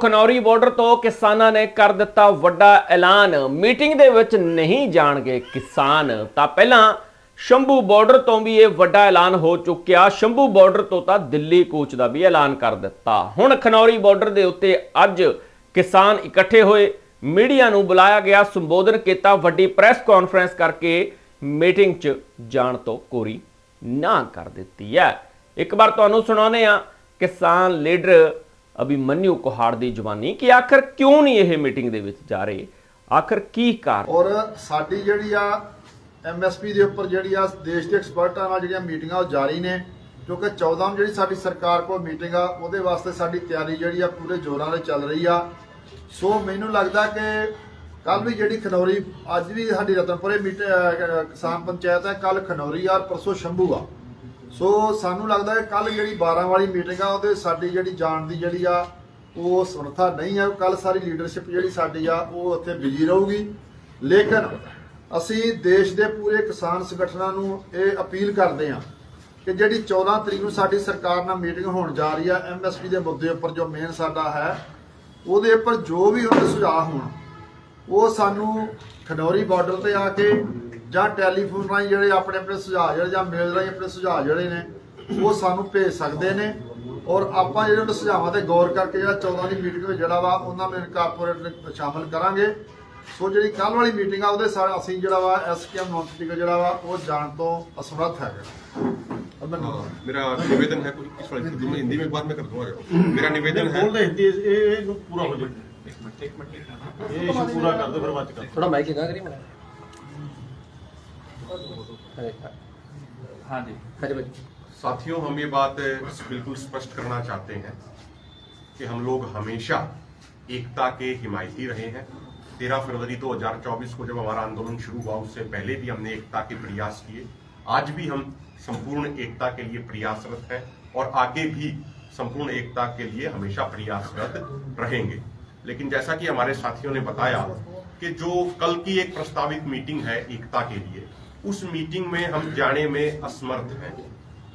Khanauri border ਤੋਂ ਕਿਸਾਨਾਂ ਨੇ ਕਰ ਦਿੱਤਾ ਵੱਡਾ ਐਲਾਨ। ਮੀਟਿੰਗ ਦੇ ਵਿੱਚ ਨਹੀਂ ਜਾਣਗੇ ਕਿਸਾਨ। ਤਾਂ ਪਹਿਲਾਂ ਸ਼ੰਭੂ ਬਾਰਡਰ ਤੋਂ ਵੀ ਇਹ ਵੱਡਾ ਐਲਾਨ ਹੋ ਚੁੱਕਿਆ। ਸ਼ੰਭੂ ਬਾਰਡਰ ਤੋਂ ਤਾਂ ਦਿੱਲੀ ਕੂਚ ਦਾ ਵੀ ਐਲਾਨ ਕਰ ਦਿੱਤਾ। ਹੁਣ ਖਨੌਰੀ ਬਾਰਡਰ ਦੇ ਉੱਤੇ ਅੱਜ ਕਿਸਾਨ ਇਕੱਠੇ ਹੋਏ। ਮੀਡੀਆ ਨੂੰ ਬੁਲਾਇਆ ਗਿਆ। ਸੰਬੋਧਨ ਕੀਤਾ। ਵੱਡੀ ਪ੍ਰੈਸ ਕਾਨਫਰੰਸ ਕਰਕੇ ਮੀਟਿੰਗ 'ਚ ਜਾਣ ਤੋਂ ਕੋਰੀ ਨਾ ਕਰ ਦਿੱਤੀ ਹੈ। ਇੱਕ ਵਾਰ ਤੁਹਾਨੂੰ ਸੁਣਾਉਂਦੇ ਆ ਕਿਸਾਨ ਲੀਡਰ ਅਭਿਮਨਿਊ ਕੁਹਾੜ ਦੀ ਜਵਾਨੀ ਕਿ ਆਖਰ ਕਿਉਂ ਨਹੀਂ ਇਹ ਮੀਟਿੰਗ ਦੇ ਵਿੱਚ ਜਾ ਰਹੇ? ਆਖਰ ਕੀ ਕਾਰਨ? ਔਰ ਸਾਡੀ ਜਿਹੜੀ ਆ ਐਮਐਸਪੀ ਦੇ ਉੱਪਰ ਜਿਹੜੀ ਆ ਦੇਸ਼ ਦੇ ਐਕਸਪਰਟਾਂ ਨਾਲ ਜਿਹੜੀਆਂ ਮੀਟਿੰਗਾਂ ਉਹ ਜਾਰੀ ਨੇ ਕਿਉਂਕਿ 14 ਨੂੰ ਜਿਹੜੀ ਸਾਡੀ ਸਰਕਾਰ ਕੋਲ ਮੀਟਿੰਗ ਆ, ਉਹਦੇ ਵਾਸਤੇ ਸਾਡੀ ਤਿਆਰੀ ਜਿਹੜੀ ਆ ਪੂਰੇ ਜ਼ੋਰਾਂ ਨਾਲ ਚੱਲ ਰਹੀ ਆ। ਸੋ ਮੈਨੂੰ ਲੱਗਦਾ ਕਿ ਕੱਲ ਵੀ ਜਿਹੜੀ ਖਨੌਰੀ, ਅੱਜ ਵੀ ਸਾਡੀ ਰਤਨਪੁਰੇ ਮੀਟ ਕਿਸਾਨ ਪੰਚਾਇਤ ਹੈ ਕੱਲ ਖਨੌਰੀ ਆ, ਪਰਸੋਂ ਸ਼ੰਭੂ ਆ। ਸੋ ਸਾਨੂੰ ਲੱਗਦਾ ਹੈ ਕੱਲ ਜਿਹੜੀ 12 ਵਾਲੀ ਮੀਟਿੰਗ ਆ, ਉਹਦੇ ਸਾਡੀ ਜਿਹੜੀ ਜਾਣ ਦੀ ਜਿਹੜੀ ਆ, ਉਹ ਸਮਰੱਥਾ ਨਹੀਂ ਹੈ ਕੱਲ ਸਾਰੀ ਲੀਡਰਸ਼ਿਪ ਜਿਹੜੀ ਸਾਡੀ ਆ, ਉਹ ਉੱਥੇ ਬਿਜ਼ੀ ਰਹੂਗੀ। ਲੇਕਿਨ ਅਸੀਂ ਦੇਸ਼ ਦੇ ਪੂਰੇ ਕਿਸਾਨ ਸੰਗਠਨਾਂ ਨੂੰ ਇਹ ਅਪੀਲ ਕਰਦੇ ਹਾਂ ਕਿ ਜਿਹੜੀ 14 ਤਰੀਕ ਨੂੰ ਸਾਡੀ ਸਰਕਾਰ ਨਾਲ ਮੀਟਿੰਗ ਹੋਣ ਜਾ ਰਹੀ ਆ ਐਮਐਸਪੀ ਦੇ ਮੁੱਦੇ ਉੱਪਰ ਜੋ ਮੇਨ ਸਾਡਾ ਹੈ, ਉਹਦੇ ਉੱਪਰ ਜੋ ਵੀ ਉਹਦੇ ਸੁਝਾਅ ਹੋਣ, ਉਹ ਸਾਨੂੰ ਖਨੌਰੀ ਬਾਰਡਰ ਤੇ ਆ ਕੇ ਜਾਂ ਟੈਲੀਫੋਨ ਰਾਹੀਂ ਜਿਹੜੇ ਆਪਣੇ ਆਪਣੇ ਸੁਝਾਅ ਜਿਹੜੇ ਜਾਂ ਮੇਲ ਰਾਹੀਂ ਆਪਣੇ ਸੁਝਾਅ ਜਿਹੜੇ ਨੇ ਉਹ ਸਾਨੂੰ ਭੇਜ ਸਕਦੇ ਨੇ। ਔਰ ਆਪਾਂ ਜਿਹੜੇ ਉਹਨਾਂ ਸੁਝਾਵਾਂ ਤੇ ਗੌਰ ਕਰਕੇ ਜਿਹੜਾ 14 ਦੀ ਮੀਟਿੰਗ ਵਿੱਚ ਜਿਹੜਾ ਵਾ ਉਹਨਾਂ ਨੂੰ ਸ਼ਾਮਲ ਕਰਾਂਗੇ। ਸੋ ਜਿਹੜੀ ਕੱਲ ਵਾਲੀ ਮੀਟਿੰਗ ਆ ਉਹਦੇ ਸਾਰੇ ਅਸੀਂ ਜਿਹੜਾ ਵਾ ਐਸਕੇਐਮ ਨੌਨ ਜਿਹੜਾ ਵਾ ਉਹ ਜਾਣ ਤੋਂ ਅਸਮਰਥ ਹੈਗਾ। ਮੇਰਾ ਨਿਵੇਦਨ ਹੈ ਕੋਈ ਕਿਸ ਵਾਲੀ ਕਿ ਮੈਂ ਹਿੰਦੀ ਵਿੱਚ ਬਾਅਦ ਮੈਂ ਕਰ ਦੂੰਗਾ ਮੇਰਾ ਨਿਵੇਦਨ ਹੈ ਬੋਲਦਾ ਹਿੰਦੀ ਇਹ ਪੂਰਾ ਹੋ ਜਾਵੇ ਇੱਕ ਮਿੰਟ ਇੱਕ ਮਿੰਟ ਇਹ ਪੂਰਾ ਕਰ ਦੋ ਫਿਰ ਬਾਅਦ ਕਰ ਥੋੜਾ ਮਾਈਕ ਇਦਾਂ ਕਰੀ ਮੈਂ हाँ जी। साथियों हम ये बात बिल्कुल स्पष्ट करना चाहते हैं कि हम लोग हमेशा एकता के हिमायती रहे हैं। तेरह फरवरी 2024 को जब हमारा आंदोलन शुरू हुआ उससे पहले भी हमने एकता के प्रयास किए। आज भी हम संपूर्ण एकता के लिए प्रयासरत हैं और आगे भी संपूर्ण एकता के लिए हमेशा प्रयासरत रहेंगे। लेकिन जैसा कि हमारे साथियों ने बताया कि जो कल की एक प्रस्तावित मीटिंग है एकता के लिए उस मीटिंग में हम जाने में असमर्थ हैं।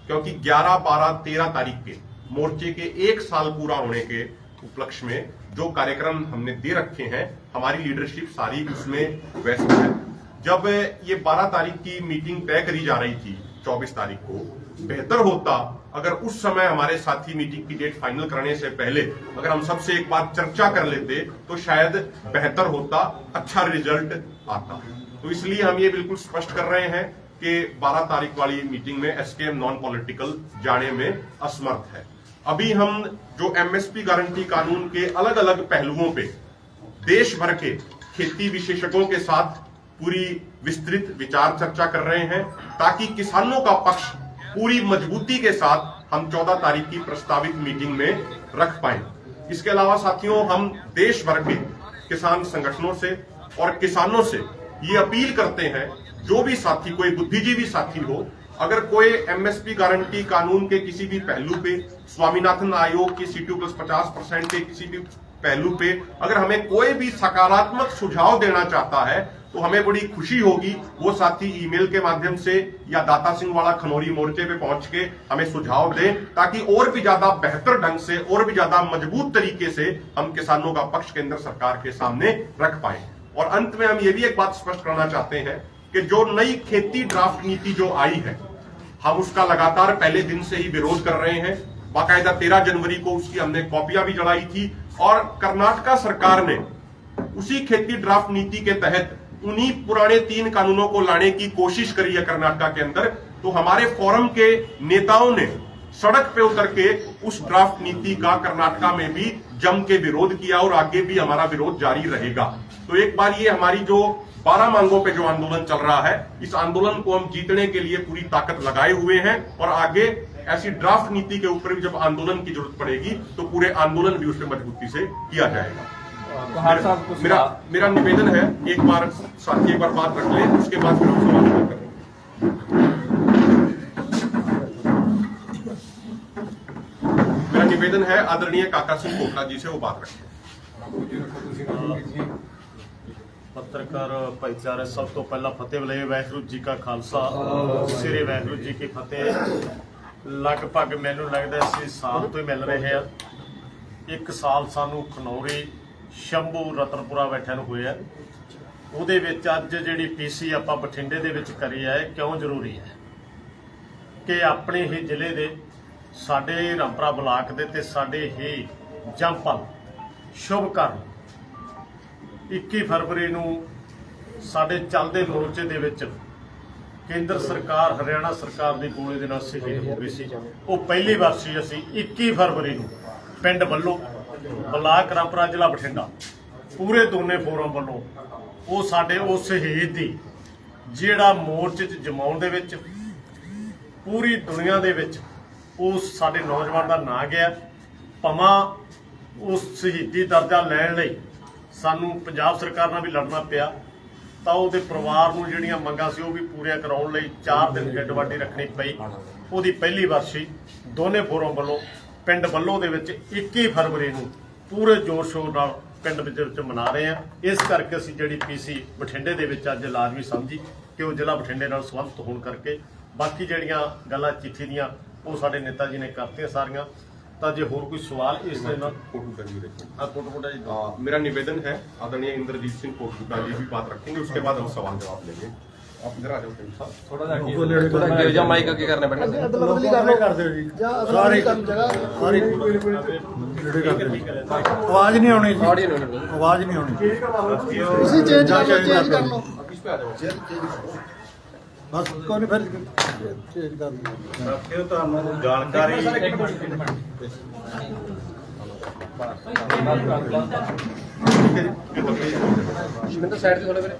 क्योंकि 11, 12, 13 तारीख के मोर्चे के एक साल पूरा होने के उपलक्ष्य में जो कार्यक्रम हमने दे रखे हैं हमारी लीडरशिप सारी उसमें व्यस्त है। जब ये 12 तारीख की मीटिंग तय करी जा रही थी 24 तारीख को बेहतर होता अगर उस समय हमारे साथी मीटिंग की डेट फाइनल करने से पहले अगर हम सबसे एक बार चर्चा कर लेते तो शायद बेहतर होता अच्छा रिज़ल्ट आता। तो इसलिए हम ये बिल्कुल स्पष्ट कर रहे हैं कि 12 तारीख वाली मीटिंग में एसकेएम नॉन पॉलिटिकल जाने में असमर्थ है। अभी हम जो एमएसपी गारंटी कानून के अलग अलग पहलुओं पे देश भर के खेती विशेषज्ञों के साथ पूरी विस्तृत विचार चर्चा कर रहे हैं, ताकि किसानों का पक्ष पूरी मजबूती के साथ हम 14 तारीख की प्रस्तावित मीटिंग में रख पाए। इसके अलावा साथियों, हम देश भर के किसान संगठनों से और किसानों से ये अपील करते हैं, जो भी साथी, कोई बुद्धिजीवी साथी हो, अगर कोई एमएसपी गारंटी कानून के किसी भी पहलू पे, स्वामीनाथन आयोग की सीटू प्लस पचास परसेंट के किसी भी पहलू पे, अगर हमें कोई भी सकारात्मक सुझाव देना चाहता है तो हमें बड़ी खुशी होगी, वो साथी ईमेल के माध्यम से या दाता सिंह वाला खनौरी मोर्चे पे पहुँच के हमें सुझाव दें, ताकि और भी ज़्यादा बेहतर ढंग से, और भी ज़्यादा मज़बूत तरीके से हम किसानों का पक्ष केंद्र सरकार के सामने रख पाए। और अंत में हम ये भी एक बात स्पष्ट करना चाहते हैं कि जो नई खेती ड्राफ्ट नीति जो आई है, हम उसका लगातार पहले दिन से ही विरोध कर रहे हैं। बाकायदा तेरह जनवरी को उसकी हमने कॉपियाँ भी जलाई थी, और कर्नाटका सरकार ने उसी खेती ड्राफ्ट नीति के तहत उन्हीं पुराने तीन कानूनों को लाने की कोशिश करी है कर्नाटका के अंदर। तो हमारे फोरम के नेताओं ने सड़क पे उतर के उस ड्राफ्ट नीति का कर्नाटका में भी जम के विरोध किया और आगे भी हमारा विरोध जारी रहेगा। तो एक बार ये हमारी जो बारह मांगों पे जो आंदोलन चल रहा है, इस आंदोलन को हम जीतने के लिए पूरी ताकत लगाए हुए हैं और आगे ऐसी ड्राफ्ट नीति के ऊपर भी जब आंदोलन की ज़रूरत पड़ेगी तो पूरे आंदोलन भी उसमें मजबूती से किया जाएगा। कुहाड़ साहब कुछ मेरा मेरा निवेदन है एक बार साथी एक बार बात रख ले उसके बाद फिर हम सवाल शुरू करेंगे मेरा निवेदन है आदरणीय काका सिंह कोकला जी से वो बात रखें ਪੱਤਰਕਾਰ ਭਾਈਚਾਰੇ ਸਭ ਤੋਂ ਪਹਿਲਾਂ ਫਤਿਹ ਬੁਲਾਏ ਵਾਹਿਗੁਰੂ ਜੀ ਕਾ ਖਾਲਸਾ ਸ੍ਰੀ ਵਾਹਿਗੁਰੂ ਜੀ ਕੀ ਫਤਿਹ ਲਗਭਗ ਮੈਨੂੰ ਲੱਗਦਾ ਸੀ ਸਾਲ ਤੋਂ ਹੀ ਮਿਲ ਰਹੇ ਆ ਇੱਕ ਸਾਲ ਸਾਨੂੰ ਖਨੌਰੀ ਸ਼ੰਭੂ ਰਤਨਪੁਰਾ ਬੈਠਿਆਂ ਨੂੰ ਹੋਇਆ ਉਹਦੇ ਵਿੱਚ ਅੱਜ ਜਿਹੜੀ ਪੀਸੀ ਆਪਾਂ ਬਠਿੰਡੇ ਦੇ ਵਿੱਚ ਕਰੀ ਹੈ ਇਹ ਕਿਉਂ ਜ਼ਰੂਰੀ ਹੈ? ਕਿ ਆਪਣੇ ਹੀ ਜ਼ਿਲ੍ਹੇ ਦੇ, ਸਾਡੇ ਰਾਮਪੁਰਾ ਬਲਾਕ ਦੇ ਤੇ ਸਾਡੇ ਹੀ ਜੰਪਲ ਸ਼ੁਭ ਕਰਨ 21 ਫਰਵਰੀ ਨੂੰ ਸਾਡੇ ਚੱਲਦੇ ਮੋਰਚੇ ਦੇ ਵਿੱਚ ਕੇਂਦਰ ਸਰਕਾਰ, ਹਰਿਆਣਾ ਸਰਕਾਰ ਦੀ ਗੋਲੀ ਦੇ ਨਾਲ ਸ਼ਹੀਦ ਹੋ ਗਈ ਸੀ। ਉਹ ਪਹਿਲੀ ਵਾਰ ਸੀ ਅਸੀਂ 21 ਫਰਵਰੀ ਨੂੰ ਪਿੰਡ ਵੱਲੋਂ ਬਲਾਕ ਰਾਮਪੁਰਾ ਜ਼ਿਲ੍ਹਾ ਬਠਿੰਡਾ, ਪੂਰੇ ਦੋਨੇ ਫੋਰਮ ਵੱਲੋਂ ਉਹ ਸਾਡੇ ਉਸ ਸ਼ਹੀਦ ਦੀ, ਜਿਹੜਾ ਮੋਰਚੇ 'ਚ ਜਮਾਉਣ ਦੇ ਵਿੱਚ, ਪੂਰੀ ਦੁਨੀਆ ਦੇ ਵਿੱਚ ਉਸ ਸਾਡੇ ਨੌਜਵਾਨ ਦਾ ਨਾਂ ਗਿਆ। ਭਵਾਂ ਉਸ ਸ਼ਹੀਦੀ ਦਰਜਾ ਲੈਣ ਲਈ ਸਾਨੂੰ ਪੰਜਾਬ ਸਰਕਾਰ ਨਾਲ ਵੀ ਲੜਨਾ ਪਿਆ। ਤਾਂ ਉਹਦੇ ਪਰਿਵਾਰ ਨੂੰ ਜਿਹੜੀਆਂ ਮੰਗਾਂ ਸੀ ਉਹ ਵੀ ਪੂਰੀਆਂ ਕਰਾਉਣ ਲਈ 4 ਦਿਨ ਗੱਡਵਾਡੀ ਰੱਖਣੀ ਪਈ। ਉਹਦੀ ਪਹਿਲੀ ਵਰਸੀ ਦੋਨੇ ਫੋਰਮ ਵੱਲੋਂ ਪਿੰਡ ਵੱਲੋਂ ਦੇ ਵਿੱਚ 21 ਫਰਵਰੀ ਨੂੰ ਪੂਰੇ ਜੋਰ ਸ਼ੋਰ ਨਾਲ ਪਿੰਡ ਵਿੱਚ ਵਿੱਚ ਮਨਾ ਰਹੇ ਆ ਇਸ ਕਰਕੇ ਅਸੀਂ ਜਿਹੜੀ ਪੀਸੀ ਬਠਿੰਡੇ ਦੇ ਵਿੱਚ ਅੱਜ ਲਾਜ਼ਮੀ ਸਮਝੀ ਕਿ ਉਹ ਜ਼ਿਲ੍ਹਾ ਬਠਿੰਡੇ ਨਾਲ ਸੰਬੰਧਿਤ ਹੋਣ ਕਰਕੇ ਬਾਕੀ ਜਿਹੜੀਆਂ ਗੱਲਾਂ ਚਿੱਠੀ ਦੀਆਂ ਉਹ ਸਾਡੇ ਨੇਤਾ ਜੀ ਨੇ ਕਰਤੀਆਂ ਸਾਰੀਆਂ ਤਾਂ ਜੇ ਹੋਰ ਕੋਈ ਸਵਾਲ ਇਸ ਦੇ ਨਾਲ फोटो का भी रखें ਆ ਕੋਟ ਕੋਟਾ ਜੀ आ, मेरा निवेदन है आदरणीय इंद्रजीत सिंह कोटू का ये भी बात रखेंगे उसके बाद हम सवाल जवाब लेंगे ਆਪ ਇਧਰ ਆ ਜਾਓ ਟਿਮ ਸਾਹਿਬ ਥੋੜਾ ਜਿਹਾ ਅੱਗੇ ਥੋੜਾ ਅੱਗੇ ਹੋ ਜਾ ਮਾਈਕ ਅੱਗੇ ਕਰਨਾ ਪੈਣਾ ਸੀ ਅਦਲ ਬਦਲੀ ਕਰਨੇ ਕਰ ਦਿਓ ਜੀ। ਜਾਂ ਅਦਲ ਬਦਲੀ ਕਰਨ ਜਗ੍ਹਾ ਸਾਰੇ ਨੇੜੇ ਕਰ ਦਿਓ ਆਵਾਜ਼ ਨਹੀਂ ਆਉਣੀ ਜੀ। ਆਡੀਓ ਨਹੀਂ ਆਉਣੀ। ਆਵਾਜ਼ ਨਹੀਂ ਆਉਣੀ। ਤੁਸੀਂ ਚੇਂਜ ਕਰ ਲਓ ਚੇਂਜ ਕਰ ਲਓ। ਕਿਸ ਪੇ ਆ ਜਾਓ ਚੇਂਜ ਕਰੋ ਬਸ ਕੋਈ ਨਹੀਂ ਫਿਰ ਚੇਂਜ ਕਰ ਦਿਓ ਸਾਥੀਓ ਤੁਹਾਨੂੰ ਜਾਣਕਾਰੀ। ਇੱਕ ਮਿੰਟ ਸ਼ਿਵਿੰਦਰ ਸਾਈਡ ਤੇ ਥੋੜੇ ਵੀਰੇ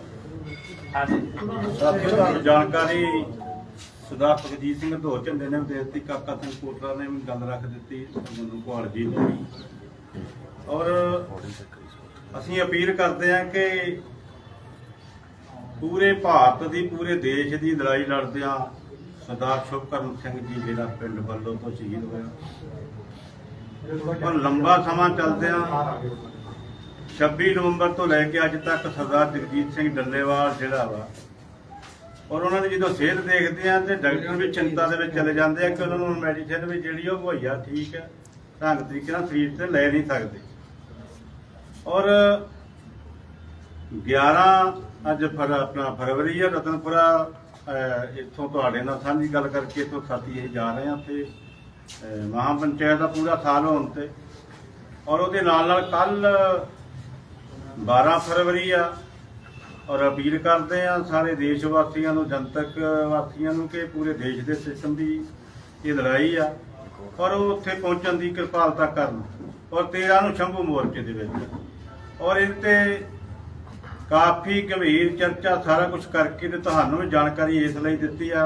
ਸਾਥੀਓ ਜਾਣਕਾਰੀ ਸਰਦਾਰ ਭਗਜੀਤ ਸਿੰਘ ਧੋਰ ਝੰਡੇ ਨੇ ਵੀ ਕਾਕਾ ਸਿੰਘ ਕੋਟਰਾ ਨੇ ਗੱਲ ਰੱਖ ਦਿੱਤੀ ਮੈਨੂੰ ਕੁਹਾਲ ਜੀ ਨੇ ਔਰ ਅਸੀਂ ਅਪੀਲ ਕਰਦੇ ਹਾਂ ਕਿ ਪੂਰੇ ਭਾਰਤ ਦੀ, ਪੂਰੇ ਦੇਸ਼ ਦੀ ਲੜਾਈ ਲੜਦਿਆਂ ਸਰਦਾਰ ਸ਼ੁਭਕਰਨ ਸਿੰਘ ਜੀ ਜਿਹੜਾ ਪਿੰਡ ਵੱਲੋਂ ਤੋਂ ਸ਼ਹੀਦ ਹੋਇਆ। ਪਰ ਲੰਬਾ ਸਮਾਂ ਚੱਲਦਿਆਂ 26 ਨਵੰਬਰ ਤੋਂ ਲੈ ਕੇ ਅੱਜ ਤੱਕ ਸਰਦਾਰ ਜਗਜੀਤ ਸਿੰਘ ਡੱਲੇਵਾਲ ਜਿਹੜਾ ਵਾ ਔਰ ਉਹਨਾਂ ਦੀ ਜਦੋਂ ਸਿਹਤ ਦੇਖਦੇ ਆ ਤੇ ਡਾਕਟਰ ਵੀ ਚਿੰਤਾ ਦੇ ਵਿੱਚ ਚਲੇ ਜਾਂਦੇ ਆ ਕਿ ਉਹਨਾਂ ਨੂੰ ਮੈਡੀਸਿਨ ਵੀ ਜਿਹੜੀ ਉਹ ਮੁਹੱਈਆ ਠੀਕ ਹੈ ਢੰਗ ਤਰੀਕੇ ਨਾਲ ਸਰੀਰ ਤੇ ਲੈ ਨਹੀਂ ਸਕਦੇ। ਔਰ 11 ਅੱਜ ਫਰ ਆਪਣਾ ਫਰਵਰੀ ਹੈ ਰਤਨਪੁਰਾ ਇੱਥੋਂ ਤੁਹਾਡੇ ਨਾਲ ਸਾਂਝੀ ਗੱਲ ਕਰਕੇ ਇੱਥੋਂ ਸਾਥੀ ਇਹ ਜਾ ਰਹੇ ਆ ਤੇ ਅਹ, ਮਹਾਂ ਪੰਚਾਇਤ ਦਾ ਪੂਰਾ ਸਾਲ ਹੋਣ ਤੇ ਔਰ ਉਹਦੇ ਨਾਲ ਨਾਲ ਕੱਲ 12 ਫਰਵਰੀ ਆ ਔਰ ਅਪੀਲ ਕਰਦੇ ਆ ਸਾਰੇ ਦੇਸ਼ ਵਾਸੀਆਂ ਨੂੰ ਜਨਤਕ ਵਾਸੀਆਂ ਨੂੰ ਕਿ ਪੂਰੇ ਦੇਸ਼ ਦੇ ਸਿਸਟਮ ਦੀ ਇਹ ਲੜਾਈ ਆ ਔਰ ਉਹ ਉੱਥੇ ਪਹੁੰਚਣ ਦੀ ਕਿਰਪਾਲਤਾ ਕਰਨ ਔਰ 13 ਨੂੰ ਸ਼ੰਭੂ ਮੋਰਚੇ ਦੇ ਵਿੱਚ। ਔਰ ਇਹ ਤੇ ਕਾਫੀ ਗੰਭੀਰ ਚਰਚਾ ਸਾਰਾ ਕੁਝ ਕਰਕੇ ਤੇ ਤੁਹਾਨੂੰ ਵੀ ਜਾਣਕਾਰੀ ਇਸ ਲਈ ਦਿੱਤੀ ਆ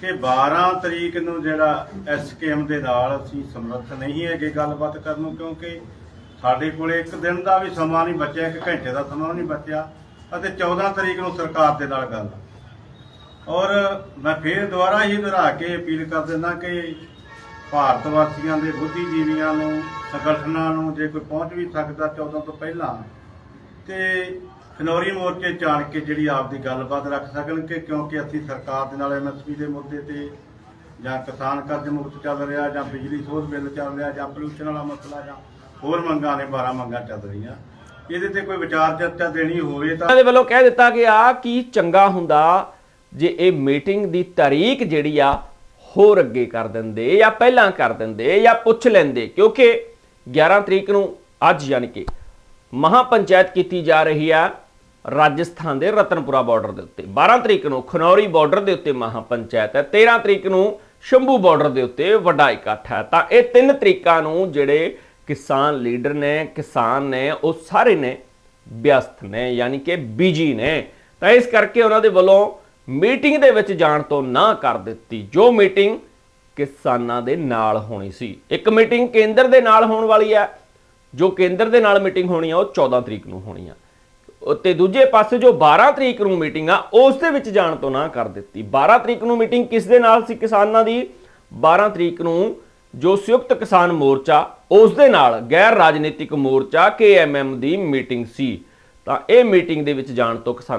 ਕਿ 12 ਤਰੀਕ ਨੂੰ ਜਿਹੜਾ ਐਸਕੇਐਮ ਦੇ ਨਾਲ ਅਸੀਂ ਸਮਰੱਥ ਨਹੀਂ ਹੈਗੇ ਗੱਲਬਾਤ ਕਰਨ ਨੂੰ, ਕਿਉਂਕਿ ਸਾਡੇ ਕੋਲੇ ਇੱਕ ਦਿਨ ਦਾ ਵੀ ਸਮਾਂ ਨਹੀਂ ਬਚਿਆ, ਇੱਕ ਘੰਟੇ ਦਾ ਸਮਾਂ ਨਹੀਂ ਬਚਿਆ ਅਤੇ 14 ਤਰੀਕ ਨੂੰ ਸਰਕਾਰ ਦੇ ਨਾਲ ਗੱਲ। ਔਰ ਮੈਂ ਫੇਰ ਦੁਬਾਰਾ ਹੀ ਦੁਹਰਾ ਕੇ ਅਪੀਲ ਕਰ ਦਿੰਦਾ ਕਿ ਭਾਰਤ ਵਾਸੀਆਂ ਦੇ ਬੁੱਧੀਜੀਵੀਆਂ ਨੂੰ, ਸੰਗਠਨਾਂ ਨੂੰ ਜੇ ਕੋਈ ਪਹੁੰਚ ਵੀ ਸਕਦਾ 14 ਤੋਂ ਪਹਿਲਾਂ, ਤੇ ਖਨੌਰੀ ਮੋਰਚੇ ਜਾਣ ਕੇ ਜਿਹੜੀ ਆਪਦੀ ਗੱਲਬਾਤ ਰੱਖ ਸਕਣ ਕਿ ਕਿਉਂਕਿ ਅਸੀਂ ਸਰਕਾਰ ਦੇ ਨਾਲ ਐਮਐਸਪੀ ਦੇ ਮੁੱਦੇ ਤੇ ਜਾਂ ਕਿਸਾਨ ਕਰਜ਼ ਮੁਕਤ ਚੱਲ ਰਿਹਾ ਜਾਂ ਬਿਜਲੀ ਸੋਧ ਬਿੱਲ ਚੱਲ ਰਿਹਾ ਜਾਂ ਪੋਲੂਸ਼ਨ ਵਾਲਾ ਮਸਲਾ ਜਾਂ ਹੋਰ ਮੰਗਾਂ ਨੇ 12 ਮੰਗਾਂ ਚੱਲ ਰਹੀਆਂ। ਇਹਦੇ ਤੇ ਕੋਈ ਵਿਚਾਰ ਚਰਚਾ ਦੇਣੀ ਹੋਵੇ ਤਾਂ ਉਹਨਾਂ ਦੇ ਵੱਲੋਂ ਕਹਿ ਦਿੱਤਾ ਗਿਆ ਕਿ ਚੰਗਾ ਹੁੰਦਾ ਜੇ ਇਹ ਮੀਟਿੰਗ ਦੀ ਤਾਰੀਖ ਜਿਹੜੀ ਆ ਹੋਰ ਅੱਗੇ ਕਰ ਦਿੰਦੇ ਜਾਂ ਪਹਿਲਾਂ ਕਰ ਦਿੰਦੇ ਜਾਂ ਪੁੱਛ ਲੈਂਦੇ, ਕਿਉਂਕਿ 11 ਤਰੀਕ ਨੂੰ ਅੱਜ ਯਾਨੀ ਕਿ ਮਹਾ ਪੰਚਾਇਤ ਕੀਤੀ ਜਾ ਰਹੀ ਆ ਰਾਜਸਥਾਨ ਦੇ ਰਤਨਪੁਰਾ ਬਾਰਡਰ ਦੇ ਉੱਤੇ। 12 ਤਰੀਕ ਨੂੰ ਖਨੌਰੀ ਬਾਰਡਰ ਦੇ ਉੱਤੇ ਮਹਾ ਪੰਚਾਇਤ ਹੈ 13 ਤਰੀਕ ਨੂੰ ਸ਼ੰਭੂ ਬਾਰਡਰ ਦੇ ਉੱਤੇ ਵੱਡਾ ਇਕੱਠ ਹੈ। ਤਾਂ ਇਹ ਤਿੰਨ ਤਰੀਕਾਂ ਨੂੰ ਜਿਹੜੇ ਕਿਸਾਨ ਲੀਡਰ ਨੇ, ਕਿਸਾਨ ਨੇ, ਉਹ ਸਾਰੇ ਨੇ ਵਿਅਸਤ ਨੇ, ਯਾਨੀ ਕਿ ਬਿਜ਼ੀ ਨੇ। ਤਾਂ ਇਸ ਕਰਕੇ ਉਹਨਾਂ ਦੇ ਵੱਲੋਂ ਮੀਟਿੰਗ ਦੇ ਵਿੱਚ ਜਾਣ ਤੋਂ ਨਾ ਕਰ ਦਿੱਤੀ। ਜੋ ਮੀਟਿੰਗ ਕਿਸਾਨਾਂ ਦੇ ਨਾਲ ਹੋਣੀ ਸੀ। ਇੱਕ ਮੀਟਿੰਗ ਕੇਂਦਰ ਦੇ ਨਾਲ ਹੋਣ ਵਾਲੀ ਹੈ। ਜੋ ਕੇਂਦਰ ਦੇ ਨਾਲ ਮੀਟਿੰਗ ਹੋਣੀ ਆ, ਉਹ 14 ਤਰੀਕ ਨੂੰ ਹੋਣੀ ਆ। ਉਹ ਤੇ ਦੂਜੇ ਪਾਸੇ ਜੋ 12 ਤਰੀਕ ਨੂੰ ਮੀਟਿੰਗ ਆ, ਉਸ ਦੇ ਵਿੱਚ ਜਾਣ ਤੋਂ ਨਾ ਕਰ ਦਿੱਤੀ। 12 ਤਰੀਕ ਨੂੰ ਮੀਟਿੰਗ ਕਿਸ ਦੇ ਨਾਲ ਸੀ ਕਿਸਾਨਾਂ ਦੀ? 12 ਤਰੀਕ ਨੂੰ ਜੋ ਸੰਯੁਕਤ ਕਿਸਾਨ ਮੋਰਚਾ, ਉਸ ਦੇ ਨਾਲ ਗੈਰ ਰਾਜਨੀਤਿਕ ਮੋਰਚਾ ਕੇਐਮਐਮ ਦੀ ਮੀਟਿੰਗ ਸੀ। ਤਾਂ ਇਹ ਮੀਟਿੰਗ ਦੇ ਵਿੱਚ ਜਾਣ ਤੋਂ ਕਿਸਾਨਾਂ